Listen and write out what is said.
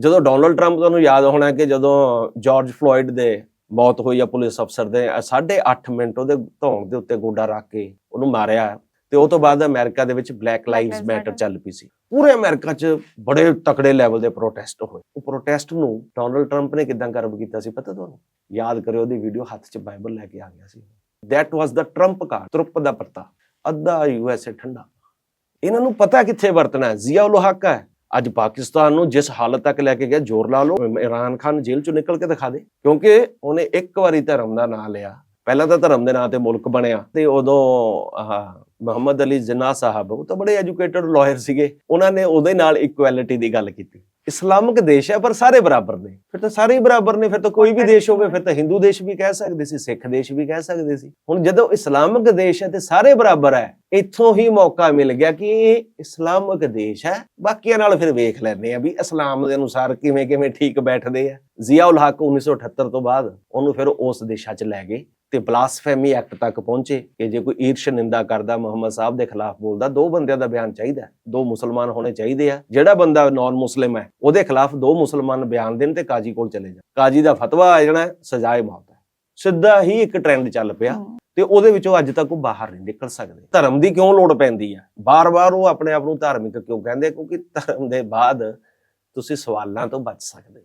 ਜਦੋਂ Donald Trump ਤੁਹਾਨੂੰ ਯਾਦ ਹੋਣਾ ਕਿ ਜਦੋਂ ਜਾਰਜ ਫਲੋਇਡ ਦੇ ਮੌਤ ਹੋਈ ਆ ਪੁਲਿਸ ਅਫਸਰ ਦੇ 8.5 ਮਿੰਟ ਉਹਦੇ ਧੌਣ ਦੇ ਉੱਤੇ ਗੋਡਾ ਰੱਖ ਕੇ ਉਹਨੂੰ ਮਾਰਿਆ ਤੇ ਉਹ ਤੋਂ ਬਾਅਦ ਅਮਰੀਕਾ ਦੇ ਵਿੱਚ ਬਲੈਕ ਲਾਈਵਸ ਮੈਟਰ। ਚੱਲ ਪਈ ਸੀ। ਪੂਰੇ ਅਮਰੀਕਾ 'ਚ ਬੜੇ ਤਕੜੇ ਲੈਵਲ ਦੇ ਪ੍ਰੋਟੈਸਟ ਹੋਏ। ਉਹ ਪ੍ਰੋਟੈਸਟ ਨੂੰ ਡੋਨਲਡ ਟਰੰਪ ਨੇ ਕਿਦਾਂ ਕਰਵ ਕੀਤਾ ਸੀ ਪਤਾ ਤੁਹਾਨੂੰ? ਯਾਦ ਕਰਿਓ ਉਹਦੀ ਵੀਡੀਓ ਹੱਥ 'ਚ ਬਾਈਬਲ ਲੈ ਕੇ ਆ ਗਿਆ ਸੀ। That was the trump card Trump ਦਾ ਪੱਤਾ। ਅੱਧਾ ਯੂਐਸਏ ਠੰਡਾ। ਇਹਨਾਂ ਨੂੰ ਪਤਾ ਕਿੱਥੇ ਵਰਤਣਾ ਹੈ? ਜ਼ੀਆ ਉਲ ਹੱਕ ਹੈ। ਅੱਜ ਪਾਕਿਸਤਾਨ ਨੂੰ ਜਿਸ ਹਾਲਤ ਤੱਕ ਲੈ ਕੇ ਗਿਆ, ਜ਼ੋਰ ਲਾ ਲਓ ਇਮਰਾਨ ਖਾਨ ਜੇਲ੍ਹ ਚੋਂ ਨਿਕਲ ਕੇ ਦਿਖਾ ਦੇ। ਕਿਉਂਕਿ ਉਹਨੇ ਇੱਕ ਵਾਰੀ ਧਰਮ ਦਾ ਨਾਂ ਲਿਆ। ਪਹਿਲਾਂ ਤਾਂ ਧਰਮ ਦੇ ਨਾਂ ਤੇ ਮੁਲਕ ਬਣਿਆ ਤੇ ਉਦੋਂ, ਆਹ, ਮੁਹੰਮਦ ਅਲੀ ਜਿਨਾ ਸਾਹਿਬ, ਉਹ ਤਾਂ ਬੜੇ ਐਜੂਕੇਟਡ ਲਾਇਰ ਸੀਗੇ। ਉਹਨਾਂ ਨੇ ਉਹਦੇ ਨਾਲ ਇਕੁਐਲਿਟੀ ਦੀ ਗੱਲ ਕੀਤੀ। ਇਸਲਾਮਿਕ ਦੇਸ਼ ਹੈ, ਪਰ ਸਾਰੇ ਬਰਾਬਰ ਨੇ। ਫਿਰ ਤਾਂ ਸਾਰੇ ਹੀ ਬਰਾਬਰ ਨੇ, ਫਿਰ ਤਾਂ ਕੋਈ ਵੀ ਦੇਸ਼ ਹੋਵੇ, ਫਿਰ ਤਾਂ ਹਿੰਦੂ ਦੇਸ਼ ਵੀ ਕਹਿ ਸਕਦੇ ਸੀ, ਸਿੱਖ ਦੇਸ਼ ਵੀ ਕਹਿ ਸਕਦੇ ਸੀ। ਹੁਣ ਜਦੋਂ ਇਸਲਾਮਿਕ ਦੇਸ਼ ਹੈ ਤੇ ਸਾਰੇ ਬਰਾਬਰ ਹੈ ਇੱਥੋਂ ਹੀ ਮੌਕਾ ਮਿਲ ਗਿਆ ਕਿ ਇਹ ਇਸਲਾਮਿਕ ਦੇਸ਼ ਹੈ। ਬਾਕੀਆਂ ਨਾਲ ਫਿਰ ਵੇਖ ਲੈਂਦੇ ਆ ਵੀ ਇਸਲਾਮ ਦੇ ਅਨੁਸਾਰ ਕਿਵੇਂ ਕਿਵੇਂ ਠੀਕ ਬੈਠਦੇ ਆ। ਜ਼ਿਆ ਹਕ 1978 ਤੋਂ ਬਾਅਦ ਉਹਨੂੰ ਫਿਰ ਉਸ ਦੇਸ਼ਾਂ 'ਚ ਲੈ ਗਏ ਤੇ ਬਲਾਸਫੇਮੀ ਐਕਟ ਤੱਕ ਪਹੁੰਚੇ ਕਿ ਜੇ ਕੋਈ ਈਰਸ਼ ਨਿੰਦਾ ਕਰਦਾ, ਮੁਹੰਮਦ ਸਾਹਿਬ ਦੇ ਖਿਲਾਫ ਬੋਲਦਾ, ਦੋ ਬੰਦਿਆਂ ਦਾ ਬਿਆਨ ਚਾਹੀਦਾ ਦੋ ਮੁਸਲਮਾਨ ਹੋਣੇ ਚਾਹੀਦੇ ਆ। ਜਿਹੜਾ ਬੰਦਾ ਨਾਨ ਮੁਸਲਿਮ ਹੈ, ਉਹਦੇ ਖਿਲਾਫ ਦੋ ਮੁਸਲਮਾਨ ਬਿਆਨ ਦੇਣ ਤੇ ਕਾਜੀ ਕੋਲ ਚਲੇ ਜਾ ਕਾਜੀ ਦਾ ਫਤਵਾ ਆ ਜਾਣਾ ਸਜ਼ਾਏ ਮੌਤ। ਸਿੱਧਾ ਹੀ ਇੱਕ ਟ੍ਰੈਂਡ ਚੱਲ ਪਿਆ ਤੇ ਉਹਦੇ ਵਿੱਚੋਂ ਅੱਜ ਤੱਕ ਉਹ ਬਾਹਰ ਨਹੀਂ ਨਿਕਲ ਸਕਦੇ। ਧਰਮ ਦੀ ਕਿਉਂ ਲੋੜ ਪੈਂਦੀ ਹੈ ਬਾਰ-ਬਾਰ ਉਹ ਆਪਣੇ ਆਪ ਨੂੰ ਧਾਰਮਿਕ ਕਿਉਂ ਕਹਿੰਦੇ? ਕਿਉਂਕਿ ਧਰਮ ਦੇ ਬਾਅਦ ਤੁਸੀਂ ਸਵਾਲਾਂ ਤੋਂ ਬਚ ਸਕਦੇ।